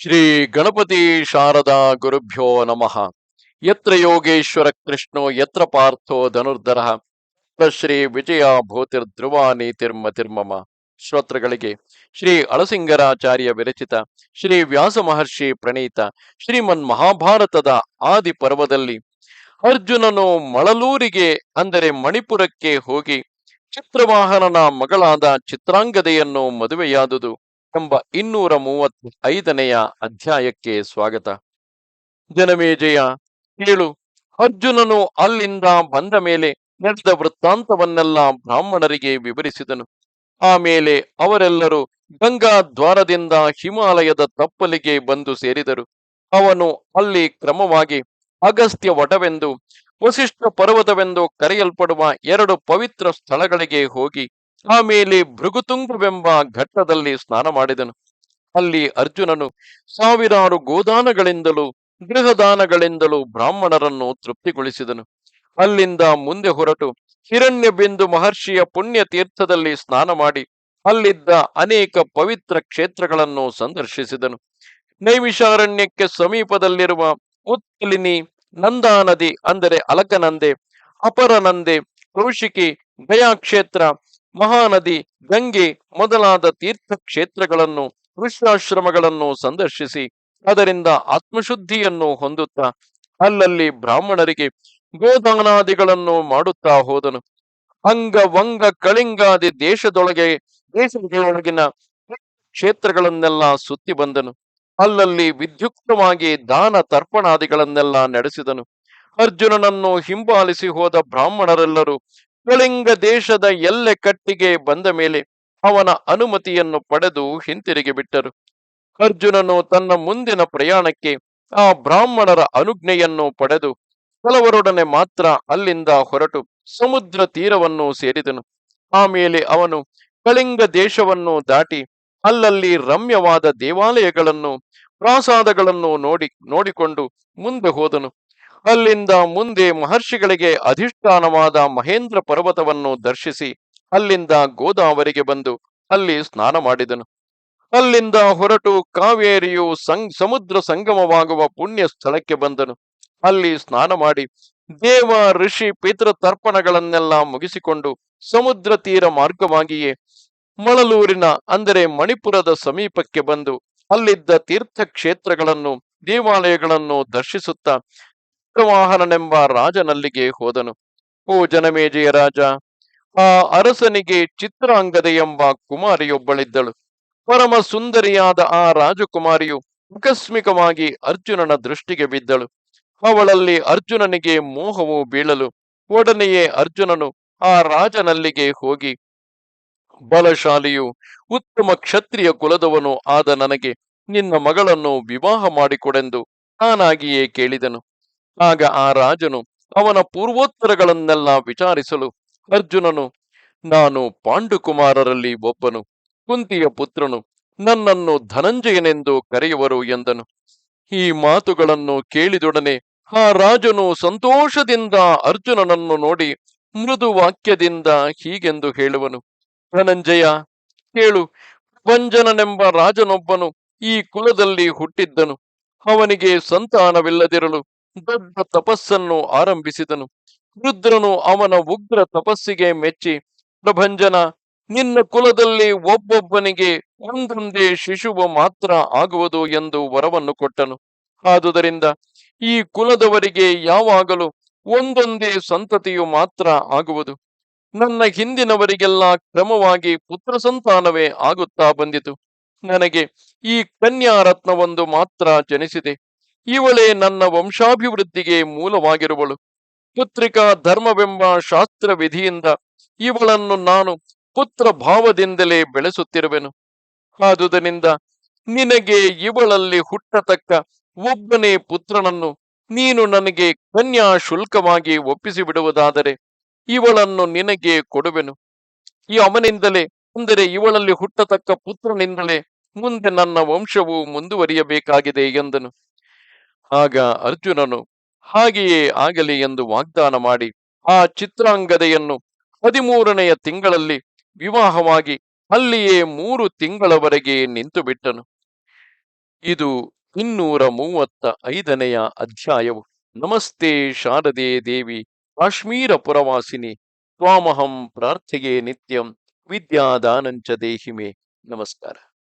ಶ್ರೀ ಗಣಪತಿ ಶಾರದಾ ಗುರುಭ್ಯೋ ನಮಃ. ಯತ್ರ ಯೋಗೇಶ್ವರ ಕೃಷ್ಣೋ, ಯತ್ರ ಪಾರ್ಥೋ ಧನುರ್ಧರ. ಶ್ರೀ ವಿಜಯ ಭೂತಿರ್ ಧ್ರುವಾನಿ ತಿರ್ಮ ತಿರ್ಮಮ. ಶ್ರೋತ್ರಗಳಿಗೆ ಶ್ರೀ ಅಳಸಿಂಗರಾಚಾರ್ಯ ವಿರಚಿತ, ಶ್ರೀ ವ್ಯಾಸ ಮಹರ್ಷಿ ಪ್ರಣೀತ, ಶ್ರೀಮನ್ ಮಹಾಭಾರತದ ಆದಿ ಪರ್ವದಲ್ಲಿ ಅರ್ಜುನನು ಮಳಲೂರಿಗೆ, ಅಂದರೆ ಮಣಿಪುರಕ್ಕೆ ಹೋಗಿ ಚಿತ್ರವಾಹನನ ಮಗಳಾದ ಚಿತ್ರಾಂಗದೆಯನ್ನು ಮದುವೆಯಾದುದು. ಎಂಬ ಇನ್ನೂರ ಮೂವತ್ತ್ ಐದನೆಯ ಅಧ್ಯಾಯಕ್ಕೆ ಸ್ವಾಗತ. ಜನಮೇಜಯ ಕೇಳು. ಅರ್ಜುನನು ಅಲ್ಲಿಂದ ಬಂದ ಮೇಲೆ ನಡೆದ ವೃತ್ತಾಂತವನ್ನೆಲ್ಲ ಬ್ರಾಹ್ಮಣರಿಗೆ ವಿವರಿಸಿದನು. ಆಮೇಲೆ ಅವರೆಲ್ಲರೂ ಗಂಗಾ ದ್ವಾರದಿಂದ ಹಿಮಾಲಯದ ತಪ್ಪಲಿಗೆ ಬಂದು ಸೇರಿದರು. ಅವನು ಅಲ್ಲಿ ಕ್ರಮವಾಗಿ ಅಗಸ್ತ್ಯ ವಟವೆಂದು, ವಸಿಷ್ಠ ಪರ್ವತವೆಂದು ಕರೆಯಲ್ಪಡುವ ಎರಡು ಪವಿತ್ರ ಸ್ಥಳಗಳಿಗೆ ಹೋಗಿ ಆಮೇಲೆ ಭೃಗುತುಂಗವೆಂಬ ಘಟ್ಟದಲ್ಲಿ ಸ್ನಾನ ಮಾಡಿದನು. ಅಲ್ಲಿ ಅರ್ಜುನನು ಸಾವಿರಾರು ಗೋದಾನಗಳಿಂದಲೂ ಗೃಹದಾನಗಳಿಂದಲೂ ಬ್ರಾಹ್ಮಣರನ್ನು ತೃಪ್ತಿಗೊಳಿಸಿದನು. ಅಲ್ಲಿಂದ ಮುಂದೆ ಹೊರಟು ಹಿರಣ್ಯ ಬಿಂದು ಮಹರ್ಷಿಯ ಪುಣ್ಯ ತೀರ್ಥದಲ್ಲಿ ಸ್ನಾನ ಮಾಡಿ ಅಲ್ಲಿದ್ದ ಅನೇಕ ಪವಿತ್ರ ಕ್ಷೇತ್ರಗಳನ್ನು ಸಂದರ್ಶಿಸಿದನು. ನೈಮಿಷಾರಣ್ಯಕ್ಕೆ ಸಮೀಪದಲ್ಲಿರುವ ಉತ್ಕಲಿನಿ ನಂದಾ ನದಿ ಅಂದರೆ ಅಲಕನಂದೆ, ಅಪರನಂದೆ, ಕೌಶಿಕಿ, ಗಯಾಕ್ಷೇತ್ರ ಮಹಾನದಿ, ಗಂಗೆ ಮೊದಲಾದ ತೀರ್ಥ ಕ್ಷೇತ್ರಗಳನ್ನು ಋಷ್ಯಾಶ್ರಮಗಳನ್ನು ಸಂದರ್ಶಿಸಿ, ಅದರಿಂದ ಆತ್ಮಶುದ್ಧಿಯನ್ನು ಹೊಂದುತ್ತಾ, ಅಲ್ಲಲ್ಲಿ ಬ್ರಾಹ್ಮಣರಿಗೆ ಗೋದಾನಾದಿಗಳನ್ನು ಮಾಡುತ್ತಾ ಹೋದನು. ಅಂಗ, ವಂಗ, ಕಳಿಂಗಾದಿ ದೇಶದೊಳಗೆ, ದೇಶದೊಳಗಿನ ಕ್ಷೇತ್ರಗಳನ್ನೆಲ್ಲ ಸುತ್ತಿ ಬಂದನು. ಅಲ್ಲಲ್ಲಿ ವಿದ್ಯುಕ್ತವಾಗಿ ದಾನ ತರ್ಪಣಾದಿಗಳನ್ನೆಲ್ಲ ನಡೆಸಿದನು. ಅರ್ಜುನನನ್ನು ಹಿಂಬಾಲಿಸಿ ಹೋದ ಬ್ರಾಹ್ಮಣರೆಲ್ಲರೂ ಕಳಿಂಗ ದೇಶದ ಎಲ್ಲೆ ಕಟ್ಟಿಗೆ ಬಂದ ಮೇಲೆ ಅವನ ಅನುಮತಿಯನ್ನು ಪಡೆದು ಹಿಂತಿರುಗಿ ಬಿಟ್ಟರು. ಅರ್ಜುನನು ತನ್ನ ಮುಂದಿನ ಪ್ರಯಾಣಕ್ಕೆ ಆ ಬ್ರಾಹ್ಮಣರ ಅನುಜ್ಞೆಯನ್ನು ಪಡೆದು ಕೆಲವರೊಡನೆ ಮಾತ್ರ ಅಲ್ಲಿಂದ ಹೊರಟು ಸಮುದ್ರ ತೀರವನ್ನು ಸೇರಿದನು. ಆಮೇಲೆ ಅವನು ಕಳಿಂಗ ದೇಶವನ್ನು ದಾಟಿ ಅಲ್ಲಲ್ಲಿ ರಮ್ಯವಾದ ದೇವಾಲಯಗಳನ್ನು, ಪ್ರಾಸಾದಗಳನ್ನು ನೋಡಿ, ನೋಡಿಕೊಂಡು ಮುಂದೆ ಹೋದನು. ಅಲ್ಲಿಂದ ಮುಂದೆ ಮಹರ್ಷಿಗಳಿಗೆ ಅಧಿಷ್ಠಾನವಾದ ಮಹೇಂದ್ರ ಪರ್ವತವನ್ನು ದರ್ಶಿಸಿ ಅಲ್ಲಿಂದ ಗೋದಾವರಿಗೆ ಬಂದು ಅಲ್ಲಿ ಸ್ನಾನ ಮಾಡಿದನು. ಅಲ್ಲಿಂದ ಹೊರಟು ಕಾವೇರಿಯು ಸಂ ಸಮುದ್ರ ಸಂಗಮವಾಗುವ ಪುಣ್ಯ ಸ್ಥಳಕ್ಕೆ ಬಂದನು. ಅಲ್ಲಿ ಸ್ನಾನ ಮಾಡಿ ದೇವ, ಋಷಿ, ಪಿತೃ ತರ್ಪಣಗಳನ್ನೆಲ್ಲ ಮುಗಿಸಿಕೊಂಡು ಸಮುದ್ರ ತೀರ ಮಾರ್ಗವಾಗಿಯೇ ಮಳಲೂರಿನ, ಅಂದರೆ ಮಣಿಪುರದ ಸಮೀಪಕ್ಕೆ ಬಂದು ಅಲ್ಲಿದ್ದ ತೀರ್ಥ ಕ್ಷೇತ್ರಗಳನ್ನು ದೇವಾಲಯಗಳನ್ನು ದರ್ಶಿಸುತ್ತಾ ಚಿತ್ರವಾಹನನೆಂಬ ರಾಜನಲ್ಲಿಗೆ ಹೋದನು. ಓ ಜನಮೇಜಯ ರಾಜ, ಆ ಅರಸನಿಗೆ ಚಿತ್ರಾಂಗದೆ ಎಂಬ ಕುಮಾರಿಯೊಬ್ಬಳಿದ್ದಳು. ಪರಮ ಸುಂದರಿಯಾದ ಆ ರಾಜಕುಮಾರಿಯು ಆಕಸ್ಮಿಕವಾಗಿ ಅರ್ಜುನನ ದೃಷ್ಟಿಗೆ ಬಿದ್ದಳು. ಅವಳಲ್ಲಿ ಅರ್ಜುನನಿಗೆ ಮೋಹವು ಬೀಳಲು ಒಡನೆಯೇ ಅರ್ಜುನನು ಆ ರಾಜನಲ್ಲಿಗೆ ಹೋಗಿ, ಬಲಶಾಲಿಯು, ಉತ್ತಮ ಕ್ಷತ್ರಿಯ ಕುಲದವನು ಆದ ನನಗೆ ನಿನ್ನ ಮಗಳನ್ನು ವಿವಾಹ ಮಾಡಿಕೊಡೆಂದು ತಾನಾಗಿಯೇ ಕೇಳಿದನು. ಆಗ ಆ ರಾಜನು ಅವನ ಪೂರ್ವೋತ್ತರಗಳನ್ನೆಲ್ಲ ವಿಚಾರಿಸಲು ಅರ್ಜುನನು, ನಾನು ಪಾಂಡುಕುಮಾರರಲ್ಲಿ ಒಬ್ಬನು, ಕುಂತಿಯ ಪುತ್ರನು, ನನ್ನನ್ನು ಧನಂಜಯನೆಂದು ಕರೆಯುವರು ಎಂದನು. ಈ ಮಾತುಗಳನ್ನು ಕೇಳಿದೊಡನೆ ಆ ರಾಜನು ಸಂತೋಷದಿಂದ ಅರ್ಜುನನನ್ನು ನೋಡಿ ಮೃದು ವಾಕ್ಯದಿಂದ ಹೀಗೆಂದು ಹೇಳುವನು. ಧನಂಜಯ, ಕೇಳು, ವಂಜನನೆಂಬ ರಾಜನೊಬ್ಬನು ಈ ಕುಲದಲ್ಲಿ ಹುಟ್ಟಿದ್ದನು. ಅವನಿಗೆ ಸಂತಾನವಿಲ್ಲದಿರಲು ದೊಡ್ಡ ತಪಸ್ಸನ್ನು ಆರಂಭಿಸಿದನು. ರುದ್ರನು ಅವನ ಉಗ್ರ ತಪಸ್ಸಿಗೆ ಮೆಚ್ಚಿ, ಪ್ರಭಂಜನ, ನಿನ್ನ ಕುಲದಲ್ಲಿ ಒಬ್ಬೊಬ್ಬನಿಗೆ ಒಂದೊಂದೇ ಶಿಶುವು ಮಾತ್ರ ಆಗುವುದು ಎಂದು ವರವನ್ನು ಕೊಟ್ಟನು. ಆದುದರಿಂದ ಈ ಕುಲದವರಿಗೆ ಯಾವಾಗಲೂ ಒಂದೊಂದೇ ಸಂತತಿಯು ಮಾತ್ರ ಆಗುವುದು. ನನ್ನ ಹಿಂದಿನವರಿಗೆಲ್ಲ ಕ್ರಮವಾಗಿ ಪುತ್ರ ಸಂತಾನವೇ ಆಗುತ್ತಾ ಬಂದಿತು. ನನಗೆ ಈ ಕನ್ಯಾ ರತ್ನವೊಂದು ಮಾತ್ರ ಜನಿಸಿದೆ. ಇವಳೇ ನನ್ನ ವಂಶಾಭಿವೃದ್ಧಿಗೆ ಮೂಲವಾಗಿರುವಳು. ಪುತ್ರಿಕಾ ಧರ್ಮವೆಂಬ ಶಾಸ್ತ್ರ ವಿಧಿಯಿಂದ ಇವಳನ್ನು ನಾನು ಪುತ್ರ ಭಾವದಿಂದಲೇ ಬೆಳೆಸುತ್ತಿರುವೆನು. ಆದುದರಿಂದ ನಿನಗೆ ಇವಳಲ್ಲಿ ಹುಟ್ಟತಕ್ಕ ಒಬ್ಬನೇ ಪುತ್ರನನ್ನು ನೀನು ನನಗೆ ಕನ್ಯಾ ಶುಲ್ಕವಾಗಿ ಒಪ್ಪಿಸಿ ಬಿಡುವುದಾದರೆ ಇವಳನ್ನು ನಿನಗೆ ಕೊಡುವೆನು. ಈ ಅವನಿಂದಲೇ ಅಂದರೆ ಇವಳಲ್ಲಿ ಹುಟ್ಟತಕ್ಕ ಪುತ್ರನಿಂದಲೇ ಮುಂದೆ ನನ್ನ ವಂಶವು ಮುಂದುವರಿಯಬೇಕಾಗಿದೆ ಎಂದನು. ಆಗ ಅರ್ಜುನನು, ಹಾಗೆಯೇ ಆಗಲಿ ಎಂದು ವಾಗ್ದಾನ ಮಾಡಿ, ಆ ಚಿತ್ರಾಂಗದೆಯನ್ನು ಹದಿಮೂರನೆಯ ತಿಂಗಳಲ್ಲಿ ವಿವಾಹವಾಗಿ ಅಲ್ಲಿಯೇ ಮೂರು ತಿಂಗಳವರೆಗೆ ನಿಂತು ಬಿಟ್ಟನು ಇದು ಇನ್ನೂರ ಮೂವತ್ತ ಐದನೆಯ ಅಧ್ಯಾಯವು. ನಮಸ್ತೆ ಶಾರದೆ ದೇವಿ, ಕಾಶ್ಮೀರ ಪುರವಾಸಿನಿ, ತ್ವಾಮಹಂ ಪ್ರಾರ್ಥೆಯೇ ನಿತ್ಯಂ, ವಿದ್ಯಾದಾನಂಚ ದೇಹಿಮೆ. ನಮಸ್ಕಾರ.